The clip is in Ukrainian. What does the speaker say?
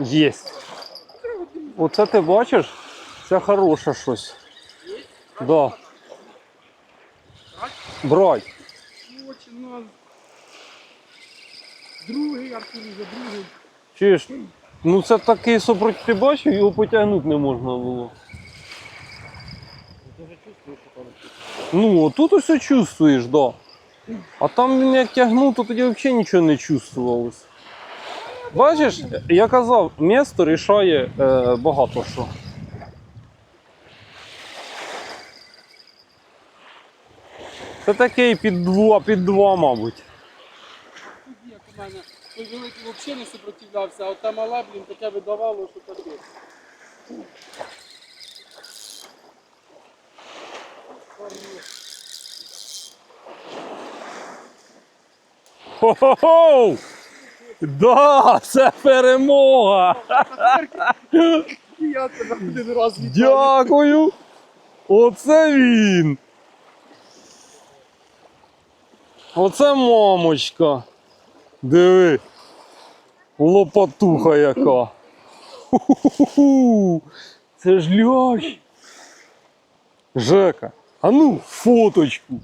Єсть. Оце ти бачиш? Це хороше щось. Да. Брать. Другий, Артур вже другий. Чуєш? Ну це такий супротив, ти бачив, його потягнути не можна було. Ну, отут усе чувствуєш, да. А там він як тягнув, то тоді взагалі нічого не чувствувалось. Бачиш, я казав, місто рішає е, багато що. Це такий під два, під два, мабуть. Як у мене. Той великий взагалі не супротивлявся, а от та мала, блін, таке видавало, що капець. Хо-хо-хо! Да, це перемога! Я тебе один раз. Дякую! Оце він! Оце мамочка. Диви. Лопатуха яка. Ху-ху-ху. Це ж лящ. Жека, а ну фоточку.